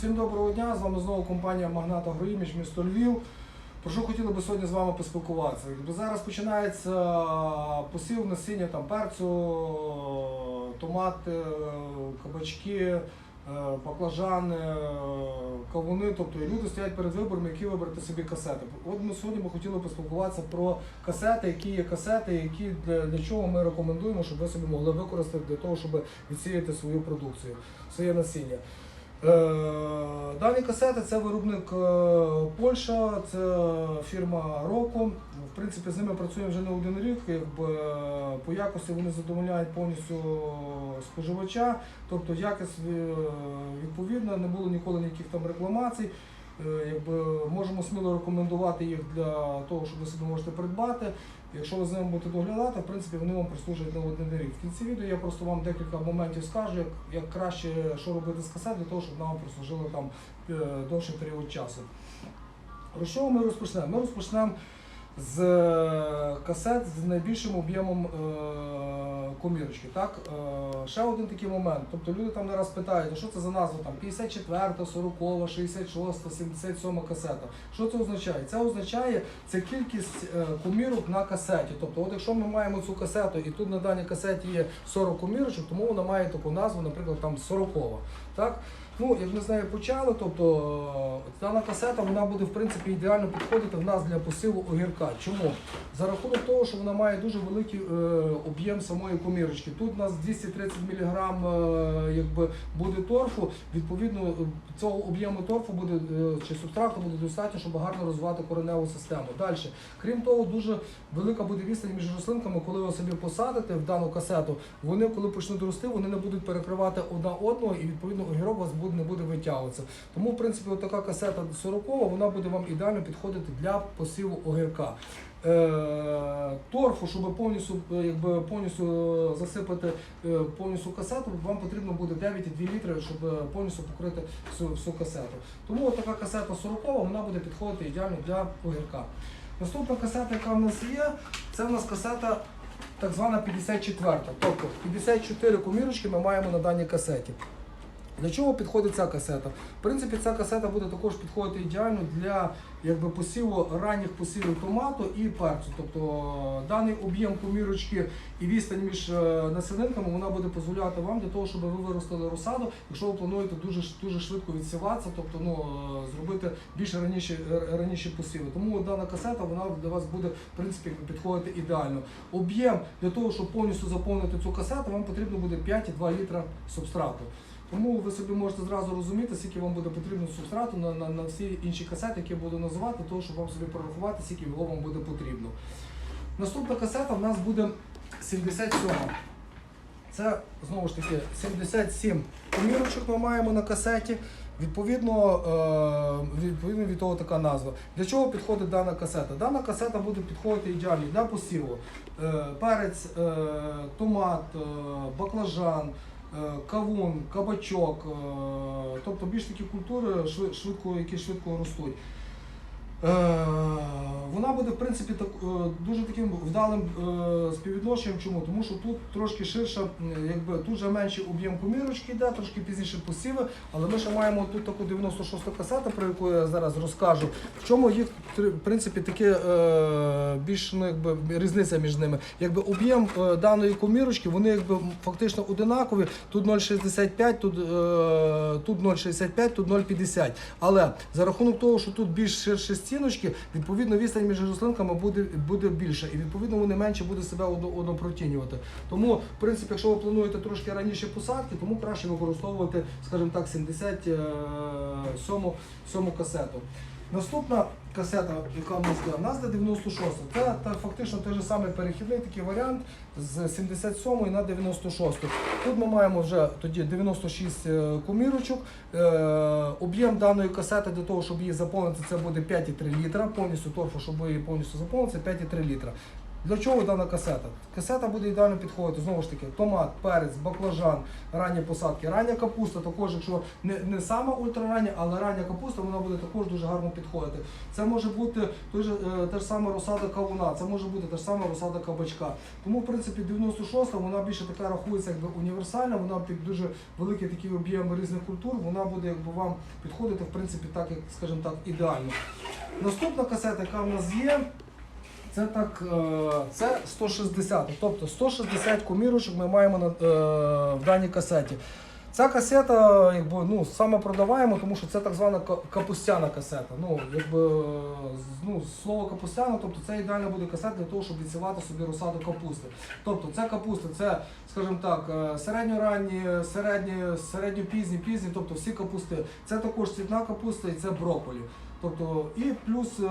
Всім доброго дня! З вами знову компанія Магнат Агроімідж, місто Львів. Про що хотіли би сьогодні з вами поспілкуватися? Якби зараз починається посів насіння там, перцю, томати, кабачки, е, баклажани, е, кавуни. Тобто люди стоять перед вибором, які вибрати собі касети. От ми сьогодні ми хотіли поспілкуватися про касети, які є касети, які для, для чого ми рекомендуємо, щоб ви собі могли використати для того, щоб відсіяти свою продукцію, своє насіння. Е, Дані касети це виробник е, Польща, це фірма Роко. В принципі, з ними працюємо вже не один рік. Якби е, по якості вони задовольняють повністю споживача, тобто якість відповідна, не було ніколи ніяких там рекламацій. Е, Якби можемо сміло рекомендувати їх для того, щоб ви собі можете придбати. Якщо ви з ними будете доглядати, в принципі, вони вам прислужать на один рік. В кінці відео я просто вам декілька моментів скажу, як, як краще що робити з касет, для того, щоб нам прослужили там е, довший період часу. Про що ми розпочнемо? Ми розпочнемо з е, касет з найбільшим об'ємом е, комірочки. Так? Е, ще один такий момент. Тобто люди там не раз питають, що це за назва там 54, 40, 66, 77 касета. Що це означає? Це означає це кількість комірок на касеті. Тобто, от якщо ми маємо цю касету і тут на даній касеті є 40 комірочок, тому вона має таку назву, наприклад, там 40. Так? Ну, як ми з нею почали, тобто е, дана касета вона буде в принципі ідеально підходити в нас для посилу огірка. Чому? За рахунок того, що вона має дуже великий е, об'єм самої комірочки. Тут у нас 230 мг е, якби, буде торфу. Відповідно, е, цього об'єму торфу буде е, чи субстракту буде достатньо, щоб гарно розвивати кореневу систему. Далі, крім того, дуже велика буде відстань між рослинками, коли ви собі посадите в дану касету, вони, коли почнуть рости, вони не будуть перекривати одна одного, і відповідно у вас буде не буде витягуватися. Тому, в принципі, така касета 40 вона буде вам ідеально підходити для посіву огірка. Е, торфу, щоб повністю, е, якби, повністю засипати е, повністю касету, вам потрібно буде 9,2 літри, щоб повністю покрити всю, всю касету. Тому така касета 40 вона буде підходити ідеально для огірка. Наступна касета, яка в нас є, це в нас касета так звана 54. Тобто 54 комірочки ми маємо на даній касеті. Для чого підходить ця касета? В принципі, ця касета буде також підходити ідеально для якби, посіву ранніх посівів томату і перцю. Тобто даний об'єм комірочки і відстань між е, насінинками вона буде дозволяти вам для того, щоб ви виростили розсаду, якщо ви плануєте дуже дуже швидко відсіватися, тобто ну, е, зробити більше раніше, е, раніше посіви. Тому дана касета вона для вас буде в принципі підходити ідеально. Об'єм для того, щоб повністю заповнити цю касету, вам потрібно буде 5,2 літра субстрату. Тому ви собі можете зразу розуміти, скільки вам буде потрібно субстрату на, на, на всі інші касети, які я буду називати, того, щоб вам собі прорахувати, скільки його вам буде потрібно. Наступна касета в нас буде 77. Це знову ж таки 77 комірочок ми маємо на касеті. Відповідно, е, відповідно від того така назва. Для чого підходить дана касета? Дана касета буде підходити ідеально для посіву. Е, Перець, е, томат, баклажан, кавун, кабачок, е, тобто більш такі культури, шви- швидко, які швидко ростуть. Е, Вона буде в принципі так, е, дуже таким вдалим е, співвідношенням. Чому? Тому що тут трошки ширша, якби тут же менший об'єм комірочки йде, трошки пізніше посіви, але ми ще маємо тут таку 96 касету, про яку я зараз розкажу. В чому їх в принципі таке більш ну, якби, різниця між ними. Якби об'єм даної комірочки, вони якби фактично одинакові. Тут 0,65, тут, тут 0,65, тут 0,50. Але за рахунок того, що тут більш ширші стіночки, відповідно відстань між рослинками буде, буде більше. І відповідно вони менше будуть себе однопротінювати. Тому, в принципі, якщо ви плануєте трошки раніше посадки, тому краще використовувати, скажімо так, 77 сьому касету. Наступна касета, яка в нас є, нас де 96. Це та, фактично той же самий перехідний такий варіант з 77 на 96. Тут ми маємо вже тоді 96 кумірочок. Е, об'єм даної касети для того, щоб її заповнити, це буде 5,3 літра. Повністю торфу, щоб її повністю заповнити, це 5,3 літра. Для чого дана касета? Касета буде ідеально підходити, знову ж таки, томат, перець, баклажан, ранні посадки. Рання капуста також, якщо не, не саме ультрарання, але рання капуста, вона буде також дуже гарно підходити. Це може бути той же, е, те ж саме розсада кавуна, це може бути те ж саме розсада кабачка. Тому, в принципі, 96-та вона більше така рахується якби універсальна, вона під дуже великий такий об'єм різних культур, вона буде якби вам підходити, в принципі, так, як, скажімо так, ідеально. Наступна касета, яка в нас є, це так, е, це 160. Тобто 160 комірочок ми маємо на, е, в даній касеті. Ця касета, якби, ну, саме продаваємо, тому що це так звана капустяна касета. Ну, якби, е, ну, слово капустяна, тобто це ідеально буде касета для того, щоб відсівати собі розсаду капусти. Тобто це капуста, це, скажімо так, середньоранні, середні, середньопізні, пізні, тобто всі капусти. Це також цвітна капуста і це брокколі. Тобто, і плюс е,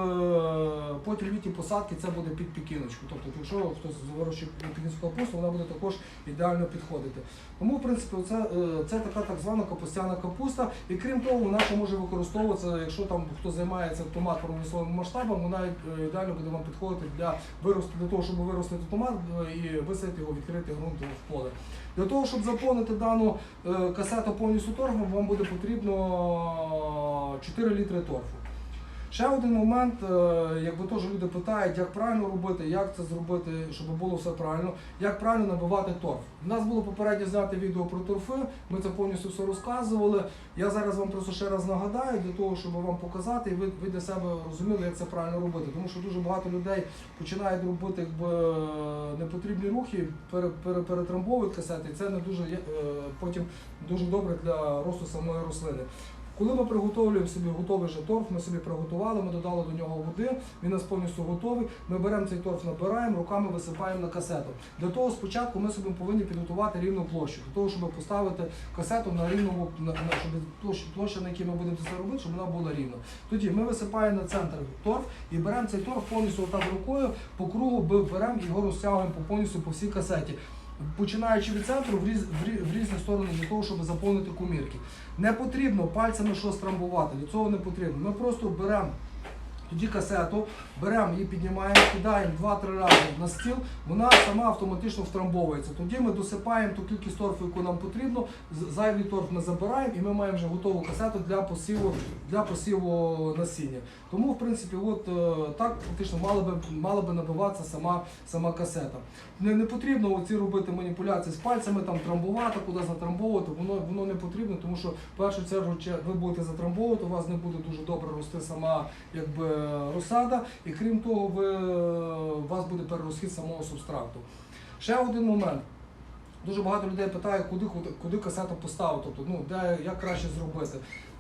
потім літні посадки це буде під пікіночку. Тобто, якщо хтось вирощує пікінську капусту, вона буде також ідеально підходити. Тому, в принципі, це, е, це така так звана капустяна капуста. І крім того, вона ще може використовуватися, якщо там хто займається томат промисловим масштабом, вона е, ідеально буде вам підходити для виросту, для того, щоб виростити томат і висадити його відкрити ґрунт в поле. Для того, щоб заповнити дану касету повністю торфом, вам буде потрібно 4 літри торфу. Ще один момент, е, якби теж люди питають, як правильно робити, як це зробити, щоб було все правильно, як правильно набивати торф. У нас було попередньо зняте відео про торфи, ми це повністю все розказували. Я зараз вам просто ще раз нагадаю, для того, щоб вам показати, і ви, ви для себе розуміли, як це правильно робити. Тому що дуже багато людей починають робити якби, непотрібні рухи, пере, пере, перетрамбовують касети, і це не дуже, е, потім дуже добре для росту самої рослини. Коли ми приготовлюємо собі готовий же торф, ми собі приготували, ми додали до нього води, він у нас повністю готовий. Ми беремо цей торф, набираємо, руками висипаємо на касету. Для того спочатку ми собі повинні підготувати рівну площу, для того, щоб поставити касету на рівному, на, на- щоб площа, на якій ми будемо це робити, щоб вона була рівна. Тоді ми висипаємо на центр торф і беремо цей торф повністю отак рукою, по кругу беремо його розтягуємо по повністю по всій касеті. Починаючи від центру в, різ, в, в різні сторони для того, щоб заповнити кумірки. Не потрібно пальцями щось трамбувати, для цього не потрібно. Ми просто беремо тоді касету, беремо її, піднімаємо, кидаємо 2-3 рази на стіл, вона сама автоматично втрамбовується. Тоді ми досипаємо ту кількість торфу, яку нам потрібно, зайвий торф ми забираємо і ми маємо вже готову касету для посіву, для посіву насіння. Тому, в принципі, от е, так фактично мала би, мала би набиватися сама, сама касета. Не, не потрібно оці робити маніпуляції з пальцями, там трамбувати, кудись затрамбовувати, воно, воно не потрібно, тому що в першу чергу ви будете затрамбовувати, у вас не буде дуже добре рости сама якби, розсада, і крім того, ви, у вас буде перерозхід самого субстрату. Ще один момент. Дуже багато людей питає, куди, куди, касету поставити, тобто, ну, де, як краще зробити.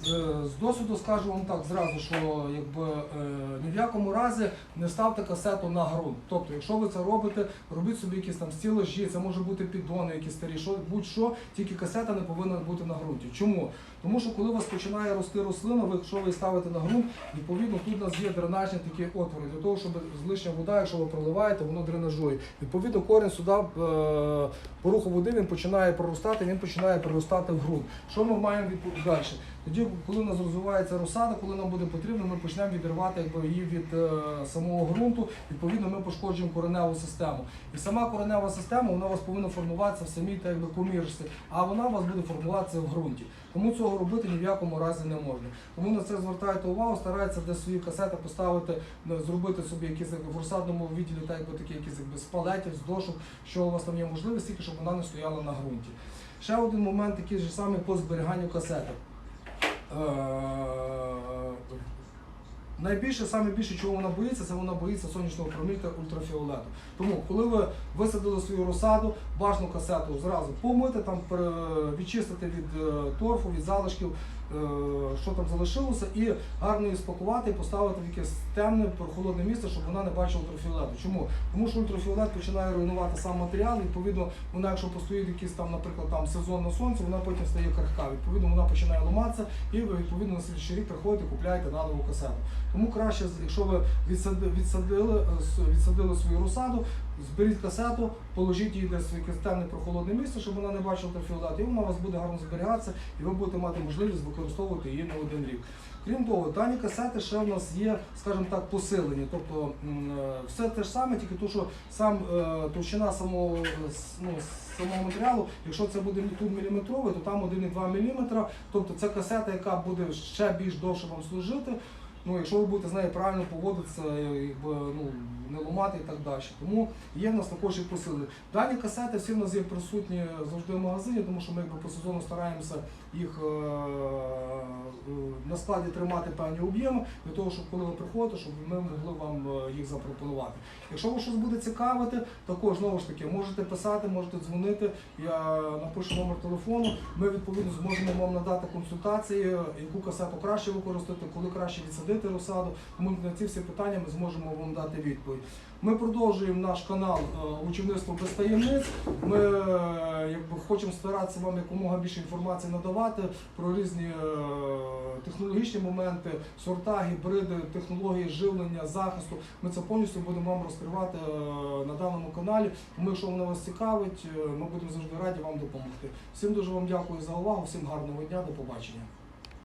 Е, З досвіду скажу вам так зразу, що якби, е, ні в якому разі не ставте касету на ґрунт. Тобто, якщо ви це робите, робіть собі якісь там стілажі, це може бути піддони, якісь старі, що, будь-що, тільки касета не повинна бути на ґрунті. Чому? Тому що коли у вас починає рости рослина, ви, якщо ви ставите на ґрунт, відповідно тут у нас є дренажні такі отвори, для того, щоб лишня вода, якщо ви проливаєте, воно дренажує. Відповідно, корінь сюди е, по руху води він починає проростати, він починає проростати в ґрунт. Що ми маємо далі? Тоді, коли у нас розвивається розсада, коли нам буде потрібно, ми почнемо відривати якби, її від е, самого ґрунту. Відповідно, ми пошкоджуємо кореневу систему. І сама коренева система вона у вас повинна формуватися в самій так, якби, комірці, а вона у вас буде формуватися в ґрунті. Тому цього робити ні в якому разі не можна. Тому на це звертайте увагу, старайтеся для свої касети поставити, ну, зробити собі якісь як в розсадному відділі, так якби такі якісь якби з палетів, з дошок, що у вас там є можливість, тільки щоб вона не стояла на ґрунті. Ще один момент, такий же самий по зберіганню касети. Е, Найбільше, саме більше, чого вона боїться, це вона боїться сонячного проміння ультрафіолету. Тому, коли ви висадили свою розсаду, бажану касету зразу помити, там відчистити від е, торфу, від залишків, що там залишилося, і гарно її спакувати поставити в якесь темне, прохолодне місце, щоб вона не бачила ультрафіолету. Чому? Тому що ультрафіолет починає руйнувати сам матеріал, відповідно, вона, якщо постоїть якийсь там, наприклад, там сезон на сонці, вона потім стає крихка. Відповідно, вона починає ламатися, і ви відповідно на слідчий рік приходите, купляєте на нову касету. Тому краще, якщо ви відсадили, е, відсадили свою розсаду, зберіть касету, положіть її десь в темне прохолодне місце, щоб вона не бачила ультрафіолет, і вона у вас буде гарно зберігатися, і ви будете мати можливість використовувати її не один рік. Крім того, дані касети ще в нас є, скажімо так, посилені. Тобто е, все те ж саме, тільки то, що сам е, товщина самого, ну, самого матеріалу, якщо це буде тут міліметровий, то там 1,2 мм. Тобто це касета, яка буде ще більш довше вам служити. Ну, якщо ви будете з нею правильно поводитися, е, якби, ну, не ламати і так далі. Тому є в нас також і посили. Дані касети всі в нас є присутні завжди в магазині, тому що ми якби, по сезону стараємося їх е, е, на складі тримати певні об'єми, для того, щоб коли ви приходите, щоб ми могли вам їх запропонувати. Якщо вас щось буде цікавити, також знову ж таки можете писати, можете дзвонити. Я напишу номер телефону. Ми відповідно зможемо вам надати консультації, яку касету краще використати, коли краще відсадити розсаду. Тому на ці всі питання ми зможемо вам дати відповідь. Ми продовжуємо наш канал е, Учівництво без таємниць. Ми е, якби хочемо старатися вам якомога більше інформації надавати про різні е, технологічні моменти, сорта, гібриди, технології живлення, захисту. Ми це повністю будемо вам розкривати на даному каналі. Тому, якщо воно вас цікавить, ми будемо завжди раді вам допомогти. Всім дуже вам дякую за увагу, всім гарного дня, до побачення.